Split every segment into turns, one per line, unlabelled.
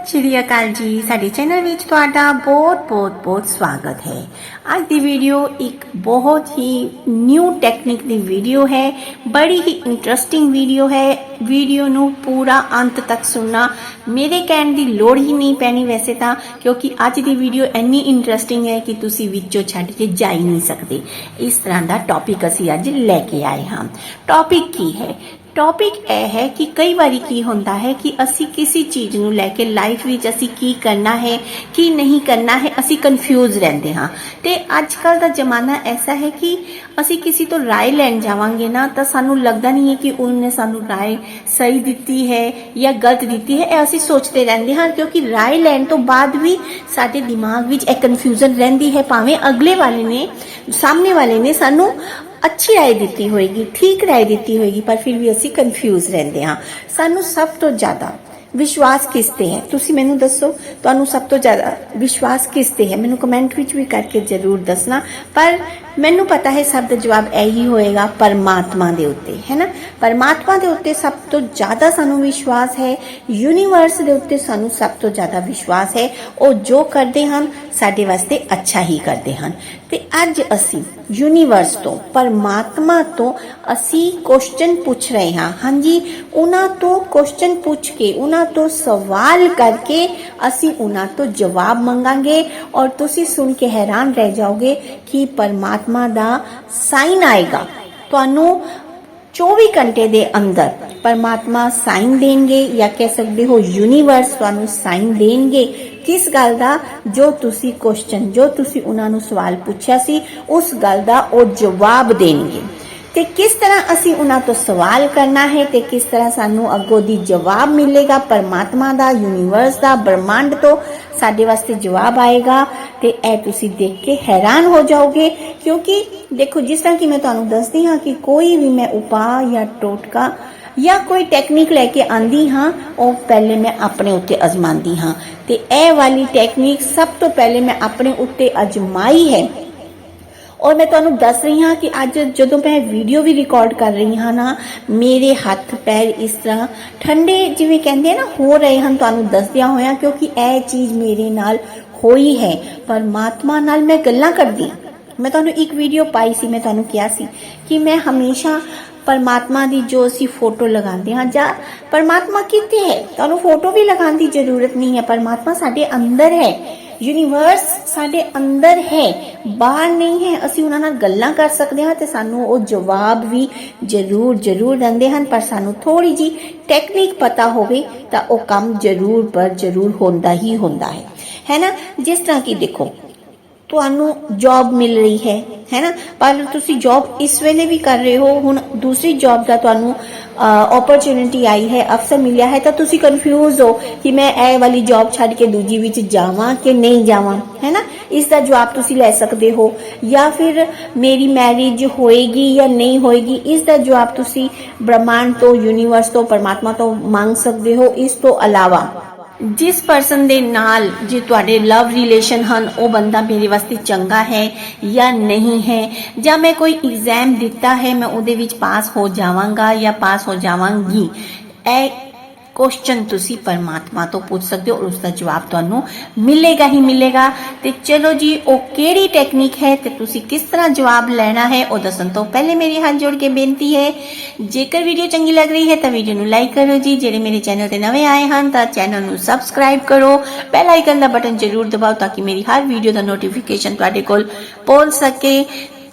ਸਤਿ ਸ਼੍ਰੀ ਅਕਾਲ ਜੀ। ਸਾਡੇ ਚੈਨਲ ਵਿੱਚ ਤੁਹਾਡਾ ਬਹੁਤ-ਬਹੁਤ ਬਹੁਤ ਸਵਾਗਤ ਹੈ। ਅੱਜ ਦੀ ਵੀਡੀਓ ਇੱਕ ਬਹੁਤ ਹੀ ਨਿਊ ਟੈਕਨੀਕ ਦੀ ਵੀਡੀਓ ਹੈ। ਬੜੀ ਹੀ ਇੰਟਰਸਟਿੰਗ ਵੀਡੀਓ ਹੈ। ਵੀਡੀਓ ਨੂੰ ਪੂਰਾ ਅੰਤ ਤੱਕ ਸੁਣਨਾ ਮੇਰੇ ਕਹਿਣ ਦੀ ਲੋੜ ਹੀ ਨਹੀਂ ਪੈਣੀ ਵੈਸੇ ਤਾਂ, ਕਿਉਂਕਿ ਅੱਜ ਦੀ ਵੀਡੀਓ ਇੰਨੀ ਇੰਟਰਸਟਿੰਗ ਹੈ ਕਿ ਤੁਸੀਂ ਵਿੱਚੋਂ ਛੱਡ ਕੇ ਜਾ ਹੀ ਨਹੀਂ ਸਕਦੇ। ਇਸ ਤਰ੍ਹਾਂ ਦਾ ਟੌਪਿਕ ਅਸੀਂ ਅੱਜ ਲੈ ਕੇ ਆਏ ਹਾਂ। ਟੌਪਿਕ ਕੀ ਹੈ? ਟੌਪਿਕ ਇਹ ਹੈ ਕਿ ਕਈ ਵਾਰੀ ਕੀ ਹੁੰਦਾ ਹੈ ਕਿ ਅਸੀਂ ਕਿਸੇ ਚੀਜ਼ ਨੂੰ ਲੈ ਕੇ ਲਾਈਫ ਵਿੱਚ ਅਸੀਂ ਕੀ ਕਰਨਾ ਹੈ ਕੀ ਨਹੀਂ ਕਰਨਾ ਹੈ ਅਸੀਂ ਕਨਫਿਊਜ਼ ਰਹਿੰਦੇ ਹਾਂ ਤੇ ਅੱਜ ਕੱਲ ਦਾ ਜ਼ਮਾਨਾ ਐਸਾ ਹੈ ਕਿ ਅਸੀਂ ਕਿਸੇ ਤੋਂ رائے ਲੈਣ ਜਾਵਾਂਗੇ ਨਾ ਤਾਂ ਸਾਨੂੰ ਲੱਗਦਾ ਨਹੀਂ ਹੈ ਕਿ ਉਹਨੇ ਸਾਨੂੰ رائے ਸਹੀ ਦਿੱਤੀ ਹੈ ਜਾਂ ਗਲਤ ਦਿੱਤੀ ਹੈ ਇਹ ਅਸੀਂ ਸੋਚਦੇ ਰਹਿੰਦੇ ਹਾਂ ਕਿਉਂਕਿ رائے ਲੈਣ ਤੋਂ ਬਾਅਦ ਵੀ ਸਾਡੇ ਦਿਮਾਗ ਵਿੱਚ ਇਹ ਕਨਫਿਊਜ਼ਨ ਰਹਿੰਦੀ ਹੈ ਭਾਵੇਂ ਅਗਲੇ ਵਾਲੇ ਨੇ ਸਾਹਮਣੇ ਵਾਲੇ ਨੇ ਸਾਨੂੰ ਅੱਛੀ ਰਾਏ ਦਿੱਤੀ ਹੋਏਗੀ, ਠੀਕ ਰਾਏ ਦਿੱਤੀ ਹੋਏਗੀ, ਪਰ ਫਿਰ ਵੀ ਅਸੀਂ ਕਨਫਿਊਜ਼ ਰਹਿੰਦੇ ਹਾਂ। ਸਾਨੂੰ ਸਭ ਤੋਂ ਜ਼ਿਆਦਾ ਵਿਸ਼ਵਾਸ ਕਿਸ ਤੇ ਹੈ? ਤੁਸੀਂ ਮੈਨੂੰ ਦੱਸੋ, ਤੁਹਾਨੂੰ ਸਭ ਤੋਂ ਜ਼ਿਆਦਾ ਵਿਸ਼ਵਾਸ ਕਿਸ ਤੇ ਹੈ? ਮੈਨੂੰ ਕਮੈਂਟ ਵਿੱਚ ਵੀ ਕਰਕੇ ਜ਼ਰੂਰ ਦੱਸਣਾ, ਪਰ ਮੈਨੂੰ ਪਤਾ ਹੈ ਸਭ ਦਾ ਜਵਾਬ ਇਹੀ ਹੋਏਗਾ ਪਰਮਾਤਮਾ ਦੇ ਉੱਤੇ, ਹੈ ਨਾ? ਪਰਮਾਤਮਾ ਦੇ ਉੱਤੇ ਸਭ ਤੋਂ ਜ਼ਿਆਦਾ ਸਾਨੂੰ ਵਿਸ਼ਵਾਸ ਹੈ ਯੂਨੀਵਰਸ ਦੇ ਉੱਤੇ ਸਾਨੂੰ ਸਭ ਤੋਂ ਜ਼ਿਆਦਾ ਵਿਸ਼ਵਾਸ ਹੈ। ਉਹ ਜੋ ਕਰਦੇ ਹਨ, ਸਾਡੇ ਵਾਸਤੇ ਅੱਛਾ ਹੀ ਕਰਦੇ ਹਨ। ਤੇ ਅੱਜ ਅਸੀਂ ਯੂਨੀਵਰਸ ਤੋਂ, ਪਰਮਾਤਮਾ ਤੋਂ ਅਸੀਂ ਕੁਐਸਚਨ ਪੁੱਛ ਰਹੇ ਹਾਂ। ਹਾਂਜੀ, ਉਹਨਾਂ ਤੋਂ ਕੁਐਸਚਨ ਪੁੱਛ ਕੇ, ਉਹਨਾਂ ਤੋਂ ਸਵਾਲ ਕਰਕੇ ਅਸੀਂ ਉਹਨਾਂ ਤੋਂ ਜਵਾਬ ਮੰਗਾਂਗੇ ਔਰ ਤੁਸੀਂ ਸੁਣ ਕੇ ਹੈਰਾਨ ਰਹਿ ਜਾਓਗੇ ਕਿ ਪਰਮਾਤਮਾ ਦਾ ਸਾਈਨ ਆਏਗਾ। ਤੁਹਾਨੂੰ 24 ਘੰਟੇ ਦੇ ਅੰਦਰ ਪਰਮਾਤਮਾ ਸਾਈਨ ਦੇਣਗੇ ਜਾਂ ਕਹਿ ਸਕਦੇ ਹੋ ਯੂਨੀਵਰਸ ਤੁਹਾਨੂੰ ਸਾਈਨ ਦੇਣਗੇ। ਕਿਸ ਗੱਲ ਦਾ? ਜੋ ਤੁਸੀਂ ਕੁਐਸਚਨ ਜੋ ਤੁਸੀਂ ਉਹਨਾਂ ਨੂੰ ਸਵਾਲ ਪੁੱਛਿਆ ਸੀ, ਉਸ ਗੱਲ ਦਾ ਉਹ ਜਵਾਬ ਦੇਣਗੇ। ਤੇ ਕਿਸ ਤਰ੍ਹਾਂ ਅਸੀਂ ਉਹਨਾਂ ਤੋਂ ਸਵਾਲ ਕਰਨਾ ਹੈ ਤੇ ਕਿਸ ਤਰ੍ਹਾਂ ਸਾਨੂੰ ਅੱਗੋਂ ਦੀ ਜਵਾਬ ਮਿਲੇਗਾ? ਪਰਮਾਤਮਾ ਦਾ ਯੂਨੀਵਰਸ ਦਾ, ਬ੍ਰਹਮੰਡ ਤੋਂ ਸਾਡੇ ਵਾਸਤੇ ਜਵਾਬ ਆਏਗਾ ਤੇ ਇਹ ਤੁਸੀਂ ਦੇਖ ਕੇ ਹੈਰਾਨ ਹੋ ਜਾਓਗੇ। ਕਿਉਂਕਿ ਦੇਖੋ, ਜਿਸ ਤਰ੍ਹਾਂ ਕਿ ਮੈਂ ਤੁਹਾਨੂੰ ਦੱਸਦੀ ਹਾਂ ਕਿ ਕੋਈ ਵੀ ਮੈਂ ਉਪਾਅ ਜਾਂ ਟੋਟਕਾ ਜਾਂ ਕੋਈ ਟੈਕਨੀਕ ਲੈ ਕੇ ਆਂਦੀ ਹਾਂ, ਉਹ ਪਹਿਲੇ ਮੈਂ ਆਪਣੇ ਉੱਤੇ ਅਜ਼ਮਾਉਂਦੀ ਹਾਂ। ਤੇ ਇਹ ਵਾਲੀ ਟੈਕਨੀਕ ਸਭ ਤੋਂ ਪਹਿਲੇ ਮੈਂ ਆਪਣੇ ਉੱਤੇ ਅਜਮਾਈ ਹੈ। ਔਰ ਮੈਂ ਤੁਹਾਨੂੰ ਦੱਸ ਰਹੀ ਹਾਂ ਕਿ ਅੱਜ ਜਦੋਂ ਮੈਂ ਵੀਡੀਓ ਵੀ ਰਿਕਾਰਡ ਕਰ ਰਹੀ ਹਾਂ ਨਾ, ਮੇਰੇ ਹੱਥ, ਪੈਰ ਇਸ ਤਰ੍ਹਾਂ ਠੰਡੇ ਜਿਵੇਂ ਕਹਿੰਦੇ ਆ ਨਾ, ਹੋ ਰਹੇ ਹਨ, ਤੁਹਾਨੂੰ ਦੱਸਦਿਆਂ ਹੋਇਆਂ, ਕਿਉਂਕਿ ਇਹ ਚੀਜ਼ ਮੇਰੇ ਨਾਲ ਹੋਈ ਹੈ। ਪਰਮਾਤਮਾ ਨਾਲ ਮੈਂ ਗੱਲਾਂ ਕਰਦੀ ਹਾਂ। ਮੈਂ ਤੁਹਾਨੂੰ ਇੱਕ ਵੀਡੀਓ ਪਾਈ ਸੀ, ਮੈਂ ਤੁਹਾਨੂੰ ਕਿਹਾ ਸੀ ਕਿ ਮੈਂ ਹਮੇਸ਼ਾ ਪਰਮਾਤਮਾ ਦੀ ਜੋ ਅਸੀਂ ਫੋਟੋ ਲਗਾਉਂਦੇ ਹਾਂ ਜਾਂ ਪਰਮਾਤਮਾ ਕਿੱਥੇ ਹੈ? ਤੁਹਾਨੂੰ ਫੋਟੋ ਵੀ ਲਗਾਉਣ ਦੀ ਜ਼ਰੂਰਤ ਨਹੀਂ ਹੈ। ਪਰਮਾਤਮਾ ਸਾਡੇ ਅੰਦਰ ਹੈ। ਯੂਨੀਵਰਸ ਸਾਡੇ ਅੰਦਰ ਹੈ। ਬਾਹਰ ਨਹੀਂ ਹੈ। ਅਸੀਂ ਉਹਨਾਂ ਨਾਲ ਗੱਲਾਂ ਕਰ ਸਕਦੇ ਹਾਂ ਤੇ ਸਾਨੂੰ ਉਹ ਜਵਾਬ ਵੀ ਜ਼ਰੂਰ ਜ਼ਰੂਰ ਦਿੰਦੇ ਹਨ। ਪਰ ਸਾਨੂੰ ਥੋੜੀ ਜੀ ਟੈਕਨੀਕ ਪਤਾ ਹੋਵੇ ਤਾਂ ਉਹ ਕੰਮ ਜ਼ਰੂਰ ਪਰ ਜ਼ਰੂਰ ਹੁੰਦਾ ਹੀ ਹੁੰਦਾ ਹੈ। ਹੈ ਨਾ? ਜਿਸ ਤਰ੍ਹਾਂ ਕਿ ਦੇਖੋ ਤੁਹਾਨੂੰ ਜੌਬ ਮਿਲ ਰਹੀ ਹੈ ਹੈ ਨਾ? ਪਰ ਤੁਸੀਂ ਜੌਬ ਇਸ ਵੇਲੇ ਵੀ ਕਰ ਰਹੇ ਹੋ, ਹੁਣ ਦੂਸਰੀ ਜੌਬ ਦਾ ਤੁਹਾਨੂੰ ਓਪਰਚ्युनिटी ਆਈ ਹੈ ਅਫਸਰ ਮਿਲਿਆ ਹੈ, ਤਾਂ ਤੁਸੀਂ ਕਨਫਿਊਜ਼ ਹੋ ਕਿ ਮੈਂ ਇਹ ਵਾਲੀ ਜੌਬ ਛੱਡ ਕੇ ਦੂਜੀ ਵਿੱਚ ਜਾਵਾਂ ਕਿ ਨਹੀਂ ਜਾਵਾਂ, ਹੈ ਨਾ? ਇਸ ਦਾ ਜਵਾਬ ਤੁਸੀਂ ਲੈ ਸਕਦੇ ਹੋ। ਜਾਂ ਫਿਰ ਮੇਰੀ ਮੈਰਿਜ ਹੋਏਗੀ ਜਾਂ ਨਹੀਂ ਹੋਏਗੀ, ਇਸ ਦਾ ਜਵਾਬ ਤੁਸੀਂ ਬ੍ਰਹਮਾਂਡ ਤੋਂ ਯੂਨੀਵਰਸ ਤੋਂ, ਪਰਮਾਤਮਾ ਤੋਂ ਮੰਗ ਸਕਦੇ ਹੋ। ਇਸ ਤੋਂ ਇਲਾਵਾ ਜਿਸ ਪਰਸਨ ਦੇ ਨਾਲ ਜੇ ਤੁਹਾਡੇ ਲਵ ਰਿਲੇਸ਼ਨ ਹਨ, ਉਹ ਬੰਦਾ ਮੇਰੇ ਵਾਸਤੇ ਚੰਗਾ ਹੈ ਜਾਂ ਨਹੀਂ ਹੈ? ਜਾਂ ਮੈਂ ਕੋਈ ਐਗਜ਼ਾਮ ਦਿੱਤਾ ਹੈ, ਮੈਂ ਉਹਦੇ ਵਿੱਚ ਪਾਸ ਹੋ ਜਾਵਾਂਗਾ ਜਾਂ ਪਾਸ ਹੋ ਜਾਵਾਂਗੀ? ਇਹ ਕੁਐਸਚਨ ਤੁਸੀਂ ਪਰਮਾਤਮਾ ਤੋਂ ਪੁੱਛ ਸਕਦੇ ਹੋ ਔਰ ਉਸ ਦਾ ਜਵਾਬ ਤੁਹਾਨੂੰ ਮਿਲੇਗਾ ਹੀ ਮਿਲੇਗਾ। ਤੇ ਚਲੋ ਜੀ, ਉਹ ਕਿਹੜੀ ਟੈਕਨੀਕ ਹੈ ਤੇ ਤੁਸੀਂ ਕਿਸ ਤਰ੍ਹਾਂ ਜਵਾਬ ਲੈਣਾ ਹੈ, ਉਹ ਦੱਸਣ ਤੋਂ ਪਹਿਲੇ ਮੇਰੀ ਹੱਥ ਜੋੜ ਕੇ ਬੇਨਤੀ ਹੈ, ਜੇਕਰ ਵੀਡੀਓ ਚੰਗੀ ਲੱਗ ਰਹੀ ਹੈ ਤਾਂ ਵੀਡੀਓ ਨੂੰ ਲਾਈਕ ਕਰੋ ਜੀ, ਜਿਹੜੇ ਮੇਰੇ ਚੈਨਲ ਤੇ ਨਵੇਂ ਆਏ ਹਨ ਤਾਂ ਚੈਨਲ ਨੂੰ ਸਬਸਕ੍ਰਾਈਬ ਕਰੋ ਬੈਲ ਆਈਕਨ ਦਾ ਬਟਨ ਜ਼ਰੂਰ ਦਬਾਓ ਤਾਂ ਕਿ ਮੇਰੀ ਹਰ ਵੀਡੀਓ ਦਾ ਨੋਟੀਫਿਕੇਸ਼ਨ ਤੁਹਾਡੇ ਕੋਲ ਪਹੁੰਚ ਸਕੇ।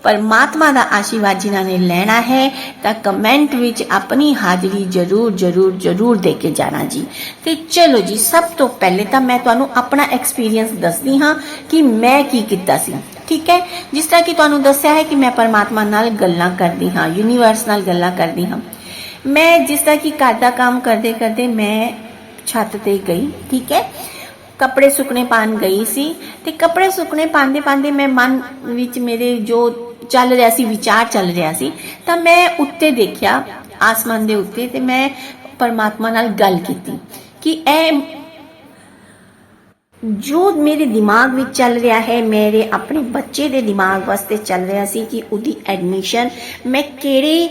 ਪਰਮਾਤਮਾ ਦਾ ਆਸ਼ੀਰਵਾਦ ਜਿਨ੍ਹਾਂ ਨੇ ਲੈਣਾ ਹੈ, ਤਾਂ ਕਮੈਂਟ ਵਿੱਚ ਆਪਣੀ ਹਾਜ਼ਰੀ ਜ਼ਰੂਰ ਜ਼ਰੂਰ ਜ਼ਰੂਰ ਦੇ ਕੇ ਜਾਣਾ ਜੀ। ਤੇ ਚਲੋ ਜੀ, ਸਭ ਤੋਂ ਪਹਿਲੇ ਤਾਂ ਮੈਂ ਤੁਹਾਨੂੰ ਆਪਣਾ ਐਕਸਪੀਰੀਅੰਸ ਦੱਸਦੀ ਹਾਂ ਕਿ ਮੈਂ ਕੀ ਕੀਤਾ ਸੀ, ਠੀਕ ਹੈ? ਜਿਸ ਤਰ੍ਹਾਂ ਕਿ ਤੁਹਾਨੂੰ ਦੱਸਿਆ ਹੈ ਕਿ ਮੈਂ ਪਰਮਾਤਮਾ ਨਾਲ ਗੱਲਾਂ ਕਰਦੀ ਹਾਂ ਯੂਨੀਵਰਸ ਨਾਲ ਗੱਲਾਂ ਕਰਦੀ ਹਾਂ। ਮੈਂ ਜਿਸ ਤਰ੍ਹਾਂ ਕਿ ਘਰ ਦਾ ਕੰਮ ਕਰਦੇ ਕਰਦੇ ਮੈਂ ਛੱਤ ਤੇ ਗਈ, ਠੀਕ ਹੈ? ਕੱਪੜੇ ਸੁੱਕਣੇ ਪਾਣ ਗਈ ਸੀ, ਤੇ ਕੱਪੜੇ ਸੁੱਕਣੇ ਪਾਉਂਦੇ ਪਾਉਂਦੇ ਮੈਂ ਮਨ ਵਿੱਚ ਮੇਰੇ ਜੋ ਚੱਲ ਰਿਹਾ ਸੀ, ਵਿਚਾਰ ਚੱਲ ਰਿਹਾ ਸੀ, ਤਾਂ ਮੈਂ ਉੱਤੇ ਦੇਖਿਆ, ਆਸਮਾਨ ਦੇ ਉੱਤੇ, ਤੇ ਮੈਂ ਪਰਮਾਤਮਾ ਨਾਲ ਗੱਲ ਕੀਤੀ ਕਿ ਇਹ ਜੋ ਮੇਰੇ ਦਿਮਾਗ ਵਿੱਚ ਚੱਲ ਰਿਹਾ ਹੈ, ਮੇਰੇ ਆਪਣੇ ਬੱਚੇ ਦੇ ਦਿਮਾਗ ਵਾਸਤੇ ਚੱਲ ਰਿਹਾ ਸੀ ਕਿ ਉਹਦੀ ਐਡਮਿਸ਼ਨ ਮੈਂ ਕਿਹੜੇ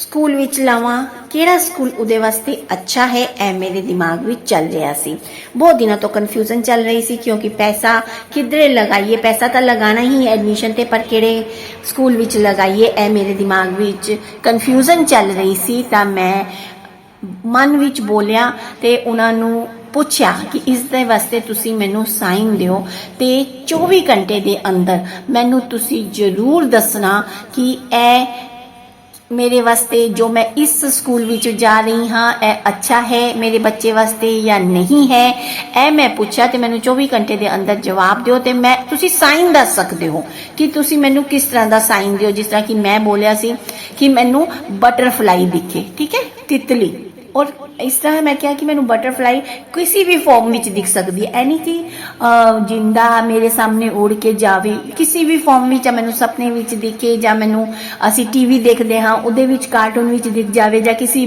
ਸਕੂਲ ਵਿੱਚ ਲਾਵਾਂ। ਕਿਹੜਾ ਸਕੂਲ ਉਹਦੇ ਵਾਸਤੇ ਅੱਛਾ ਹੈ, ਇਹ ਮੇਰੇ ਦਿਮਾਗ ਵਿੱਚ ਚੱਲ ਰਿਹਾ ਸੀ। ਬਹੁਤ ਦਿਨਾਂ ਤੋਂ ਕਨਫਿਊਜ਼ਨ ਚੱਲ ਰਹੀ ਸੀ ਕਿਉਂਕਿ ਪੈਸਾ ਕਿੱਧਰੇ ਲਗਾਈਏ, ਪੈਸਾ ਤਾਂ ਲਗਾਣਾ ਹੀ ਹੈ ਐਡਮਿਸ਼ਨ ਤੇ, ਪਰ ਕਿਹੜੇ ਸਕੂਲ ਵਿੱਚ ਲਗਾਈਏ, ਇਹ ਮੇਰੇ ਦਿਮਾਗ ਵਿੱਚ ਕਨਫਿਊਜ਼ਨ ਚੱਲ ਰਹੀ ਸੀ। ਤਾਂ ਮੈਂ ਮਨ ਵਿੱਚ ਬੋਲਿਆ ਤੇ ਉਹਨਾਂ ਨੂੰ ਪੁੱਛਿਆ ਕਿ ਇਸ ਦੇ ਵਾਸਤੇ ਤੁਸੀਂ ਮੈਨੂੰ ਸਾਈਨ ਦਿਓ ਤੇ 24 ਘੰਟੇ ਦੇ ਅੰਦਰ ਮੈਨੂੰ ਤੁਸੀਂ ਜ਼ਰੂਰ ਦੱਸਣਾ ਕਿ ਇਹ ਮੇਰੇ ਵਾਸਤੇ ਜੋ ਮੈਂ ਇਸ ਸਕੂਲ ਵਿੱਚ ਜਾ ਰਹੀ ਹਾਂ ਇਹ ਅੱਛਾ ਹੈ ਮੇਰੇ ਬੱਚੇ ਵਾਸਤੇ ਜਾਂ ਨਹੀਂ ਹੈ ਇਹ ਮੈਂ ਪੁੱਛਿਆ ਤੇ ਮੈਨੂੰ 24 ਘੰਟੇ ਦੇ ਅੰਦਰ ਜਵਾਬ ਦਿਓ ਤੇ ਮੈਂ ਤੁਸੀਂ ਸਾਈਨ ਦੱਸ ਸਕਦੇ ਹੋ ਕਿ ਤੁਸੀਂ ਮੈਨੂੰ ਕਿਸ ਤਰ੍ਹਾਂ ਦਾ ਸਾਈਨ ਦਿਓ ਜਿਸ ਤਰ੍ਹਾਂ ਕਿ ਮੈਂ ਬੋਲਿਆ ਸੀ ਕਿ ਮੈਨੂੰ ਬਟਰਫਲਾਈ ਦਿਖੇ ਠੀਕ ਹੈ ਤਿਤਲੀ ਔਰ ਇਸ ਤਰ੍ਹਾਂ ਮੈਂ ਕਿਹਾ ਕਿ ਮੈਨੂੰ ਬਟਰਫਲਾਈ ਕਿਸੇ ਵੀ ਫਾਰਮ ਵਿੱਚ ਦਿਖ ਸਕਦੀ ਹੈ। ਐਨੀ ਕਿ ਜਿੰਦਾ ਮੇਰੇ ਸਾਹਮਣੇ ਉੜ ਕੇ ਜਾਵੇ, ਕਿਸੇ ਵੀ ਫਾਰਮ ਵਿੱਚ ਜਾਂ ਮੈਨੂੰ ਸੁਪਨੇ ਵਿੱਚ ਦਿਖੇ ਜਾਂ ਮੈਨੂੰ ਅਸੀਂ ਟੀਵੀ ਦੇਖਦੇ ਹਾਂ, ਉਹਦੇ ਵਿੱਚ ਕਾਰਟੂਨ ਵਿੱਚ ਦਿਖ ਜਾਵੇ ਜਾਂ ਕਿਸੇ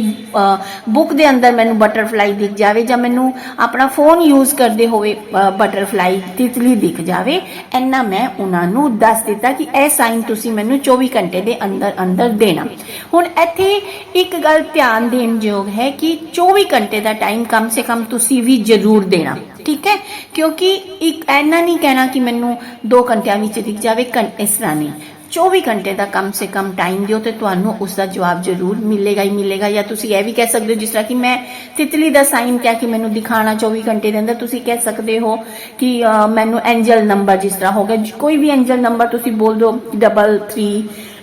ਬੁੱਕ ਦੇ ਅੰਦਰ ਮੈਨੂੰ ਬਟਰਫਲਾਈ ਦਿਖ ਜਾਵੇ ਜਾਂ ਮੈਨੂੰ ਆਪਣਾ ਫੋਨ ਯੂਜ਼ ਕਰਦੇ ਹੋਏ ਬਟਰਫਲਾਈ ਤਿਤਲੀ ਦਿਖ ਜਾਵੇ, ਇੰਨਾ ਮੈਂ ਉਹਨਾਂ ਨੂੰ ਦੱਸ ਦਿੱਤਾ ਕਿ ਇਹ ਸਾਈਨ ਤੁਸੀਂ ਮੈਨੂੰ 24 ਘੰਟੇ ਦੇ ਅੰਦਰ ਅੰਦਰ ਦੇਣਾ। ਹੁਣ ਇੱਥੇ ਇੱਕ ਗੱਲ ਧਿਆਨ ਦੇਣ ਯੋਗ ਹੈ ਕਿ 24 ਘੰਟੇ ਦਾ ਟਾਈਮ ਕਮ ਸੇ ਕਮ ਤੁਸੀਂ ਵੀ ਜ਼ਰੂਰ ਦੇਣਾ, ਠੀਕ ਹੈ? ਕਿਉਂਕਿ ਇੱਕ ਐਨਾ ਨਹੀਂ ਕਹਿਣਾ ਕਿ ਮੈਨੂੰ 2 ਘੰਟਿਆਂ ਵਿੱਚ ਦਿਖ ਜਾਵੇ, ਘੰ- ਇਸ ਤਰ੍ਹਾਂ ਨਹੀਂ। 24 ਘੰਟੇ ਦਾ ਕਮ ਸੇ ਕਮ ਟਾਈਮ ਦਿਓ ਤੇ ਤੁਹਾਨੂੰ ਉਸ ਦਾ ਜਵਾਬ ਜ਼ਰੂਰ ਮਿਲੇਗਾ ਹੀ ਮਿਲੇਗਾ ਜਾਂ ਤੁਸੀਂ ਇਹ ਵੀ ਕਹਿ ਸਕਦੇ ਹੋ ਜਿਸ ਤਰ੍ਹਾਂ ਕਿ ਮੈਂ ਤਿਤਲੀ ਦਾ ਸਾਈਨ ਕਿਹਾ ਕਿ ਮੈਨੂੰ ਦਿਖਾਣਾ 24 ਘੰਟੇ ਦੇ ਅੰਦਰ, ਤੁਸੀਂ ਕਹਿ ਸਕਦੇ ਹੋ ਕਿ ਮੈਨੂੰ ਐਂਜਲ ਨੰਬਰ ਜਿਸ ਤਰ੍ਹਾਂ ਹੋ ਗਿਆ। ਕੋਈ ਵੀ ਐਂਜਲ ਨੰਬਰ ਤੁਸੀਂ ਬੋਲ ਦਿਓ 33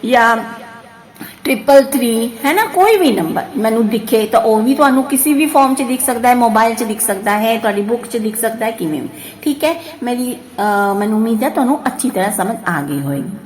ਜਾਂ ਟ੍ਰਿਪਲ 3 ਹੈ ਨਾ ਕੋਈ ਵੀ ਨੰਬਰ ਮੈਨੂੰ ਦਿਖੇ ਤਾਂ ਉਹ ਵੀ ਤੁਹਾਨੂੰ ਕਿਸੇ ਵੀ ਫਾਰਮ 'ਚ ਦਿਖ ਸਕਦਾ ਹੈ ਮੋਬਾਈਲ 'ਚ ਦਿਖ ਸਕਦਾ ਹੈ, ਤੁਹਾਡੀ ਬੁੱਕ 'ਚ ਦਿਖ ਸਕਦਾ ਹੈ, ਕਿਵੇਂ ਵੀ। ਠੀਕ ਹੈ? ਮੇਰੀ ਮੈਨੂੰ ਉਮੀਦ ਹੈ ਤੁਹਾਨੂੰ ਅੱਛੀ ਤਰ੍ਹਾਂ ਸਮਝ ਆ ਗਈ ਹੋਏਗੀ।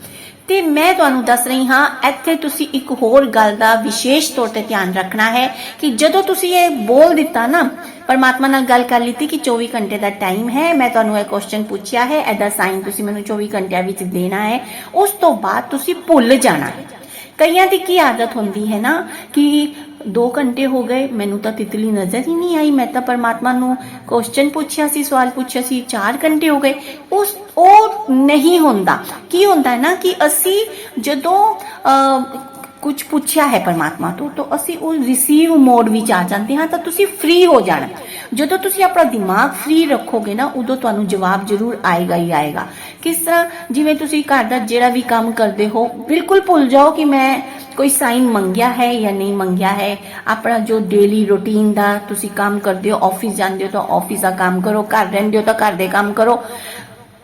ਤੇ ਮੈਂ ਤੁਹਾਨੂੰ ਦੱਸ ਰਹੀ ਹਾਂ, ਇੱਥੇ ਤੁਸੀਂ ਇੱਕ ਹੋਰ ਗੱਲ ਦਾ ਵਿਸ਼ੇਸ਼ ਤੌਰ ਤੇ ਧਿਆਨ ਰੱਖਣਾ ਹੈ ਕਿ ਜਦੋਂ ਤੁਸੀਂ ਇਹ ਬੋਲ ਦਿੱਤਾ ਨਾ, ਪਰਮਾਤਮਾ ਨਾਲ ਗੱਲ ਕਰ ਲਈ ਕਿ 24 ਘੰਟੇ ਦਾ ਟਾਈਮ ਹੈ, ਮੈਂ ਤੁਹਾਨੂੰ ਇਹ ਕੁਐਸਚਨ ਪੁੱਛਿਆ ਹੈ, ਇਹਦਾ ਸਾਈਨ ਤੁਸੀਂ ਮੈਨੂੰ 24 ਘੰਟਿਆਂ ਵਿੱਚ ਦੇਣਾ ਹੈ, ਉਸ ਤੋਂ ਬਾਅਦ ਤੁਸੀਂ ਭੁੱਲ ਜਾਣਾ ਹੈ। ਕਈਆਂ ਦੀ ਕੀ ਆਦਤ ਹੁੰਦੀ ਹੈ ਨਾ ਕਿ 2 ਘੰਟੇ ਹੋ ਗਏ, ਮੈਨੂੰ ਤਾਂ ਤਿਤਲੀ ਨਜ਼ਰ ਹੀ ਨਹੀਂ ਆਈ। ਮੈਂ ਤਾਂ ਪਰਮਾਤਮਾ ਨੂੰ ਕੁਐਸਚਨ ਪੁੱਛਿਆ ਸੀ, ਸਵਾਲ ਪੁੱਛਿਆ ਸੀ 4 ਘੰਟੇ ਹੋ ਗਏ। ਉਸ, ਉਹ ਨਹੀਂ ਹੁੰਦਾ। ਕੀ ਹੁੰਦਾ ਹੈ ਨਾ ਕਿ ਅਸੀਂ ਜਦੋਂ ਕੁਝ ਪੁੱਛਿਆ ਹੈ ਪਰਮਾਤਮਾ ਤੋਂ, ਤਾਂ ਅਸੀਂ ਉਹ ਰਿਸੀਵ ਮੋਡ ਵਿੱਚ ਆ ਜਾਂਦੇ ਹਾਂ, ਤਾਂ ਤੁਸੀਂ ਫ੍ਰੀ ਹੋ ਜਾਣਾ। ਜਦੋਂ ਤੁਸੀਂ ਆਪਣਾ ਦਿਮਾਗ ਫ੍ਰੀ ਰੱਖੋਗੇ ਨਾ, ਉਦੋਂ ਤੁਹਾਨੂੰ ਜਵਾਬ ਜ਼ਰੂਰ ਆਏਗਾ ਹੀ ਆਏਗਾ। ਕਿਸ ਤਰ੍ਹਾਂ ਜਿਵੇਂ ਤੁਸੀਂ ਘਰ ਦਾ ਜਿਹੜਾ ਵੀ ਕੰਮ ਕਰਦੇ ਹੋ, ਬਿਲਕੁਲ ਭੁੱਲ ਜਾਓ ਕਿ ਮੈਂ ਕੋਈ ਸਾਈਨ ਮੰਗਿਆ ਹੈ ਜਾਂ ਨਹੀਂ ਮੰਗਿਆ ਹੈ। ਆਪਣਾ ਜੋ ਡੇਲੀ ਰੁਟੀਨ ਦਾ ਤੁਸੀਂ ਕੰਮ ਕਰਦੇ ਹੋ ਆਫਿਸ ਜਾਂਦੇ ਹੋ ਤਾਂ ਆਫਿਸ ਦਾ ਕੰਮ ਕਰੋ, ਘਰ ਰਹਿੰਦੇ ਹੋ ਤਾਂ ਘਰ ਦੇ ਕੰਮ ਕਰੋ।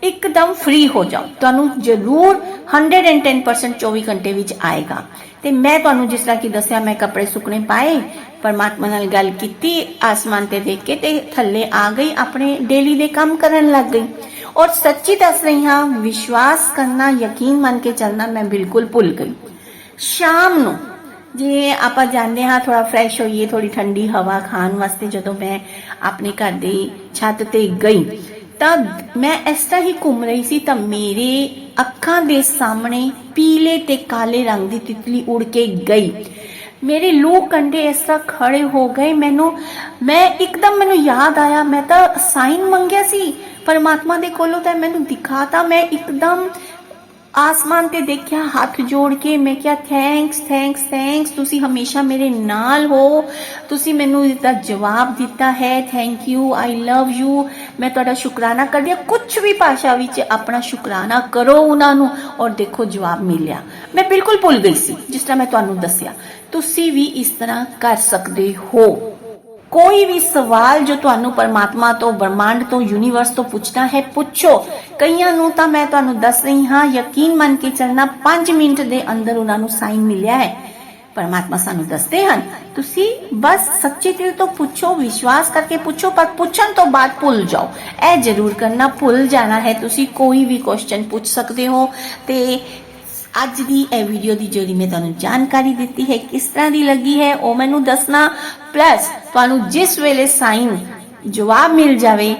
ਇੱਕਦਮ ਫ੍ਰੀ ਹੋ ਜਾਓ। ਤੁਹਾਨੂੰ ਜ਼ਰੂਰ 110% 24 ਘੰਟੇ ਵਿੱਚ ਆਏਗਾ। ਤੇ ਮੈਂ ਤੁਹਾਨੂੰ ਜਿਸ ਤਰ੍ਹਾਂ ਕਿ ਦੱਸਿਆ, ਮੈਂ ਕੱਪੜੇ ਸੁੱਕਣੇ ਪਾਏ, ਪਰਮਾਤਮਾ ਨਾਲ ਗੱਲ ਕੀਤੀ, ਆਸਮਾਨ ਤੇ ਦੇਖ ਕੇ ਤੇ ਥੱਲੇ ਆ ਗਈ, ਆਪਣੇ ਡੇਲੀ ਦੇ ਕੰਮ ਕਰਨ ਲੱਗ ਗਈ। ਔਰ ਸੱਚੀ ਦੱਸ ਰਹੀ ਹਾਂ, ਵਿਸ਼ਵਾਸ ਕਰਨਾ, ਯਕੀਨ ਮੰਨ ਕੇ ਚੱਲਣਾ ਮੈਂ ਬਿਲਕੁਲ ਭੁੱਲ ਗਈ। ਸ਼ਾਮ ਨੂੰ, ਜੇ ਆਪਾਂ ਜਾਂਦੇ ਹਾਂ ਥੋੜਾ ਫਰੈਸ਼ ਹੋਈਏ ਥੋੜੀ ਠੰਡੀ ਹਵਾ ਖਾਣ ਵਾਸਤੇ, ਜਦੋਂ ਮੈਂ ਆਪਣੇ ਘਰ ਦੀ ਛੱਤ ਤੇ ਗਈ ਤਾਂ ਮੈਂ ਇਸ ਤਰ੍ਹਾਂ ਹੀ ਘੁੰਮ ਰਹੀ ਸੀ ਤਾਂ ਮੇਰੇ ਅੱਖਾਂ ਦੇ ਸਾਹਮਣੇ ਪੀਲੇ ਤੇ ਕਾਲੇ ਰੰਗ ਦੀ ਤਿਤਲੀ ਉੜ ਕੇ ਗਈ। ਮੇਰੇ ਲੂ ਕੰਡੇ ਇਸ ਤਰ੍ਹਾਂ ਖੜੇ ਹੋ ਗਏ। ਮੈਨੂੰ, ਮੈਂ ਇੱਕਦਮ ਮੈਨੂੰ ਯਾਦ ਆਇਆ। ਮੈਂ ਤਾਂ ਸਾਈਨ ਮੰਗਿਆ ਸੀ ਪਰਮਾਤਮਾ ਦੇ ਕੋਲੋਂ ਤਾਂ ਮੈਨੂੰ ਦਿਖਾਤਾ। ਮੈਂ ਇੱਕਦਮ ਆਸਮਾਨ ਤੇ ਦੇਖਿਆ, ਹੱਥ ਜੋੜ ਕੇ ਮੈਂ ਕਿਹਾ ਥੈਂਕਸ ਥੈਂਕਸ ਥੈਂਕਸ ਤੁਸੀਂ ਹਮੇਸ਼ਾ ਮੇਰੇ ਨਾਲ ਹੋ। ਤੁਸੀਂ ਮੈਨੂੰ ਇਸਦਾ ਜਵਾਬ ਦਿੱਤਾ ਹੈ। Thank you I love you ਮੈਂ ਤੁਹਾਡਾ ਸ਼ੁਕਰਾਨਾ ਕਰਦੀ ਹਾਂ। ਕੁਝ ਵੀ ਭਾਸ਼ਾ ਵਿੱਚ ਆਪਣਾ ਸ਼ੁਕਰਾਨਾ ਕਰੋ ਉਹਨਾਂ ਨੂੰ ਔਰ ਦੇਖੋ ਜਵਾਬ ਮਿਲਿਆ। ਮੈਂ ਬਿਲਕੁਲ ਭੁੱਲ ਗਈ ਸੀ, ਜਿਸ ਤਰ੍ਹਾਂ ਮੈਂ ਤੁਹਾਨੂੰ ਦੱਸਿਆ। ਤੁਸੀਂ ਵੀ ਇਸ ਤਰ੍ਹਾਂ ਕਰ ਸਕਦੇ ਹੋ। ਕੋਈ ਵੀ ਸਵਾਲ ਜੋ ਤੁਹਾਨੂੰ ਪਰਮਾਤਮਾ ਤੋਂ, ਬ੍ਰਹਮੰਡ ਤੋਂ ਯੂਨੀਵਰਸ ਤੋਂ ਪੁੱਛਣਾ ਹੈ, ਪੁੱਛੋ। ਕਈਆਂ ਨੂੰ ਤਾਂ ਮੈਂ ਤੁਹਾਨੂੰ ਦੱਸ ਰਹੀ ਹਾਂ, ਯਕੀਨ ਮੰਨ ਕੇ ਚੱਲਣਾ 5 ਮਿੰਟ ਦੇ ਅੰਦਰ ਉਹਨਾਂ ਨੂੰ ਸਾਈਨ ਮਿਲਿਆ ਹੈ। ਪਰਮਾਤਮਾ ਸਾਨੂੰ ਦੱਸਦੇ ਹਨ, ਤੁਸੀਂ ਬਸ ਸੱਚੇ ਦਿਲ ਤੋਂ ਪੁੱਛੋ, ਵਿਸ਼ਵਾਸ ਕਰਕੇ ਪੁੱਛੋ, ਪਰ ਪੁੱਛਣ ਤੋਂ ਬਾਅਦ ਭੁੱਲ ਜਾਓ। ਇਹ ਜ਼ਰੂਰ ਕਰਨਾ, ਭੁੱਲ ਜਾਣਾ ਹੈ। ਤੁਸੀਂ ਕੋਈ ਵੀ ਕੁਐਸਚਨ ਪੁੱਛ ਸਕਦੇ ਹੋ ਤੇ ਅੱਜ ਦੀ ਇਹ ਵੀਡੀਓ ਦੀ ਜਿਹੜੀ ਮੈਂ ਤੁਹਾਨੂੰ ਜਾਣਕਾਰੀ ਦਿੱਤੀ ਹੈ, ਕਿਸ ਤਰ੍ਹਾਂ ਦੀ ਲੱਗੀ ਹੈ, ਉਹ ਮੈਨੂੰ ਦੱਸਣਾ। ਪਲੱਸ ਤੁਹਾਨੂੰ ਜਿਸ ਵੇਲੇ ਸਾਈਨ ਜਵਾਬ ਮਿਲ ਜਾਵੇ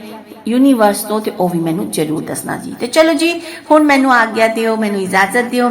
ਯੂਨੀਵਰਸ ਤੋਂ, ਤੇ ਉਹ ਵੀ ਮੈਨੂੰ ਜ਼ਰੂਰ ਦੱਸਣਾ ਜੀ। ਤੇ ਚਲੋ ਜੀ, ਹੁਣ ਮੈਨੂੰ ਆਗਿਆ ਦਿਓ, ਮੈਨੂੰ ਇਜਾਜ਼ਤ ਦਿਓ।